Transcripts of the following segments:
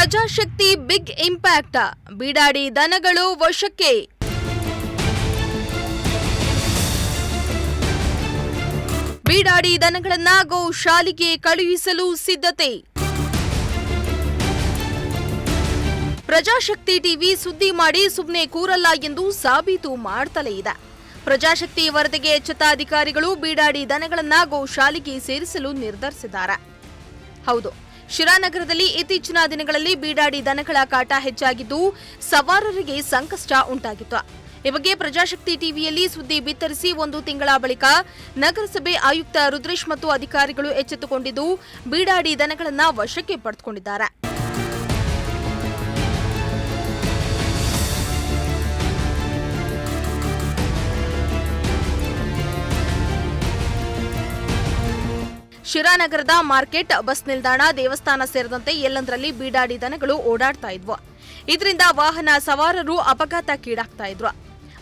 ಪ್ರಜಾಶಕ್ತಿ big impact. ಬೀಡಾಡಿ ದನಗಳು ವಶಕ್ಕೆ. ಬೀಡಾಡಿ ದನಗಳನ್ನ ಗೋಶಾಲೆಗೆ ಕಳುಹಿಸಲು ಸಿದ್ಧತೆ. ಪ್ರಜಾಶಕ್ತಿ ಟಿವಿ ಸುದ್ದಿ ಮಾಡಿ ಸುಮ್ಮನೆ ಕೂರಲ್ಲ ಎಂದು ಸಾಬೀತು ಮಾಡ್ತಲೇ ಇದೆ. ಪ್ರಜಾಶಕ್ತಿ ವರದಿಗೆ ಎಚ್ಚೆತ್ತ ಅಧಿಕಾರಿಗಳು ಬೀಡಾಡಿ ದನಗಳನ್ನ ಗೋಶಾಲೆಗೆ ಸೇರಿಸಲು ನಿರ್ಧರಿಸಿದ್ದಾರೆ. ಹೌದು ಶಿರಾನಗರದಲ್ಲಿ ಇತ್ತೀಚಿನ ದಿನಗಳಲ್ಲಿ ಬೀಡಾಡಿ ದನಗಳ ಕಾಟ ಹೆಚ್ಚಾಗಿದ್ದು ಸವಾರರಿಗೆ ಸಂಕಷ್ಟ ಉಂಟಾಗಿತ್ತು. ಈ ಬಗ್ಗೆ ಪ್ರಜಾಶಕ್ತಿ ಟಿವಿಯಲ್ಲಿ ಸುದ್ದಿ ಬಿತ್ತರಿಸಿ ಒಂದು ತಿಂಗಳ ಬಳಿಕ ನಗರಸಭೆ ಆಯುಕ್ತ ರುದ್ರೇಶ್ ಮತ್ತು ಅಧಿಕಾರಿಗಳು ಎಚ್ಚೆತ್ತುಕೊಂಡಿದ್ದು, ಬೀಡಾಡಿ ದನಗಳನ್ನು ವಶಕ್ಕೆ ಪಡೆದುಕೊಂಡಿದ್ದಾರೆ. ಶಿರಾನಗರದ ಮಾರ್ಕೆಟ್, ಬಸ್ ನಿಲ್ದಾಣ, ದೇವಸ್ಥಾನ ಸೇರಿದಂತೆ ಎಲ್ಲಂದರಲ್ಲಿ ಬೀಡಾಡಿ ದನಗಳು ಓಡಾಡ್ತಾ ಇದ್ವು. ಇದರಿಂದ ವಾಹನ ಸವಾರರು ಅಪಘಾತಕ್ಕೀಡಾಗ್ತಾ ಇದ್ರು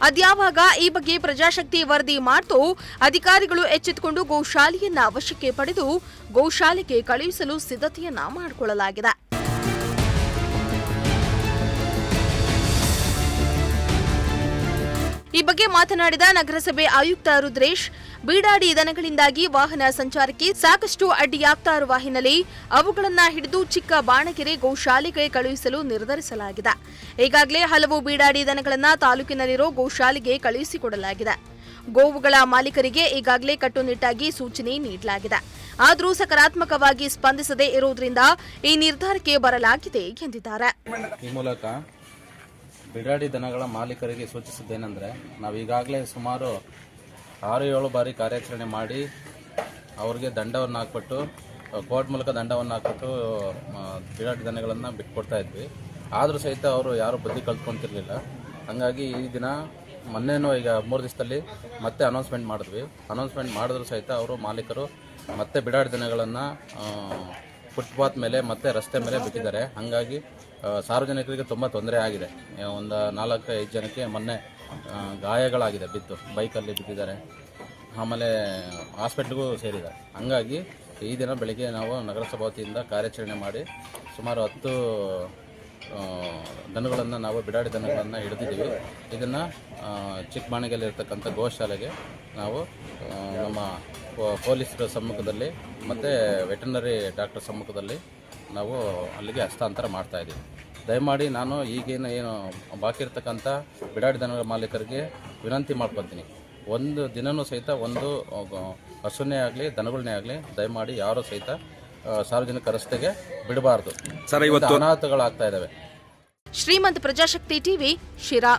ಅದ್ಯಾವಾಗ ಈ ಬಗ್ಗೆ ಪ್ರಜಾಶಕ್ತಿ ವರದಿ ಮಾಡ್ತು, ಅಧಿಕಾರಿಗಳು ಎಚ್ಚೆತ್ತುಕೊಂಡು ಗೋಶಾಲೆಯನ್ನ ವಶಕ್ಕೆ ಪಡೆದು ಗೋಶಾಲೆಗೆ ಕಳುಹಿಸಲು ಸಿದ್ಧತೆಯನ್ನ ಮಾಡಿಕೊಳ್ಳಲಾಗಿದೆ. ಈ ಬಗ್ಗೆ ಮಾತನಾಡಿದ ನಗರಸಭೆ ಆಯುಕ್ತ ರುದ್ರೇಶ್, ಬೀಡಾಡಿ ದನಗಳಿಂದಾಗಿ ವಾಹನ ಸಂಚಾರಕ್ಕೆ ಸಾಕಷ್ಟು ಅಡ್ಡಿಯಾಗ್ತಾ ಇರುವ ಹಿನ್ನೆಲೆ ಅವುಗಳನ್ನು ಹಿಡಿದು ಚಿಕ್ಕ ಬಾಣಗೆರೆ ಗೋಶಾಲೆಗೆ ಕಳುಹಿಸಲು ನಿರ್ಧರಿಸಲಾಗಿದೆ. ಈಗಾಗಲೇ ಹಲವು ಬೀಡಾಡಿ ದನಗಳನ್ನು ತಾಲೂಕಿನಲ್ಲಿರೋ ಗೋಶಾಲೆಗೆ ಕಳುಹಿಸಿಕೊಡಲಾಗಿದೆ. ಗೋವುಗಳ ಮಾಲೀಕರಿಗೆ ಈಗಾಗಲೇ ಕಟ್ಟುನಿಟ್ಟಾಗಿ ಸೂಚನೆ ನೀಡಲಾಗಿದೆ. ಆದರೂ ಸಕಾರಾತ್ಮಕವಾಗಿ ಸ್ಪಂದಿಸದೇ ಇರುವುದರಿಂದ ಈ ನಿರ್ಧಾರಕ್ಕೆ ಬರಲಾಗಿದೆ ಎಂದಿದ್ದಾರೆ. ಬಿಡಾಡಿ ದನಗಳ ಮಾಲೀಕರಿಗೆ ಸೂಚಿಸಿದ್ದೇನೆಂದರೆ, ನಾವು ಈಗಾಗಲೇ ಸುಮಾರು ಆರು ಏಳು ಬಾರಿ ಕಾರ್ಯಾಚರಣೆ ಮಾಡಿ ಅವ್ರಿಗೆ ದಂಡವನ್ನು ಹಾಕ್ಬಿಟ್ಟು ಕೋರ್ಟ್ ಮೂಲಕ ದಂಡವನ್ನು ಹಾಕ್ಬಿಟ್ಟು ಬಿಡಾಡಿ ದನಗಳನ್ನು ಬಿಟ್ಕೊಡ್ತಾ ಇದ್ವಿ. ಆದರೂ ಸಹಿತ ಅವರು ಯಾರೂ ಬುದ್ಧಿ ಕಲ್ತ್ಕೊಂತಿರ್ಲಿಲ್ಲ. ಹಾಗಾಗಿ ಈ ದಿನ ಮೊನ್ನೆನೂ ಈಗ ಮೂರು ದಿವಸದಲ್ಲಿ ಮತ್ತೆ ಅನೌನ್ಸ್ಮೆಂಟ್ ಮಾಡಿದ್ವಿ. ಅನೌನ್ಸ್ಮೆಂಟ್ ಮಾಡಿದ್ರು ಸಹಿತ ಅವರು ಮಾಲೀಕರು ಮತ್ತೆ ಬಿಡಾಡಿ ದನಗಳನ್ನು ಫುಟ್ಪಾತ್ ಮೇಲೆ ಮತ್ತೆ ರಸ್ತೆ ಮೇಲೆ ಬಿಟ್ಟಿದ್ದಾರೆ. ಹಾಗಾಗಿ ಸಾರ್ವಜನಿಕರಿಗೆ ತುಂಬ ತೊಂದರೆ ಆಗಿದೆ. ಒಂದು ನಾಲ್ಕು ಐದು ಜನಕ್ಕೆ ಮೊನ್ನೆ ಗಾಯಗಳಾಗಿದೆ, ಬಿದ್ದು ಬೈಕಲ್ಲಿ ಬಿದ್ದಿದ್ದಾರೆ. ಆಮೇಲೆ ಹಾಸ್ಪಿಟ್ಲಿಗೂ ಸೇರಿದ್ದಾರೆ. ಹಂಗಾಗಿ ಈ ದಿನ ಬೆಳಿಗ್ಗೆ ನಾವು ನಗರಸಭಾ ವತಿಯಿಂದ ಕಾರ್ಯಾಚರಣೆ ಮಾಡಿ ಸುಮಾರು ಹತ್ತು ದನಗಳನ್ನು ನಾವು ಬಿಡಾಡಿ ದನಗಳನ್ನು ಹಿಡಿದಿದ್ದೀವಿ. ಇದನ್ನು ಚಿಕ್ಕಬಾಣಿಗೆಯಲ್ಲಿರ್ತಕ್ಕಂಥ ಗೋಶಾಲೆಗೆ ನಾವು ನಮ್ಮ ಪೊಲೀಸರ ಸಮ್ಮುಖದಲ್ಲಿ ಮತ್ತು ವೆಟರ್ನರಿ ಡಾಕ್ಟರ್ ಸಮ್ಮುಖದಲ್ಲಿ ನಾವು ಅಲ್ಲಿಗೆ ಹಸ್ತಾಂತರ ಮಾಡ್ತಾ ಇದ್ದೀವಿ. ದಯಮಾಡಿ ನಾನು ಈಗೇನು ಏನು ಬಾಕಿ ಇರ್ತಕ್ಕಂಥ ಬಿಡಾಡಿ ದನಗಳ ಮಾಲೀಕರಿಗೆ ವಿನಂತಿ ಮಾಡ್ಕೊತೀನಿ. ಒಂದು ದಿನವೂ ಸಹಿತ ಒಂದು ಹಸುನೇ ಆಗಲಿ ದನಗಳನ್ನೇ ಆಗಲಿ ದಯಮಾಡಿ ಯಾರೂ ಸಹಿತ ಸಾರ್ವಜನಿಕ ರಸ್ತೆಗೆ ಬಿಡಬಾರ್ದು. ಸರ್ ಇವತ್ತು ಅನಾಹುತಗಳಾಗ್ತಾ ಇದ್ದಾವೆ ಶ್ರೀಮಂತ ಪ್ರಜಾಶಕ್ತಿ ಟಿವಿ ಶಿರಾ.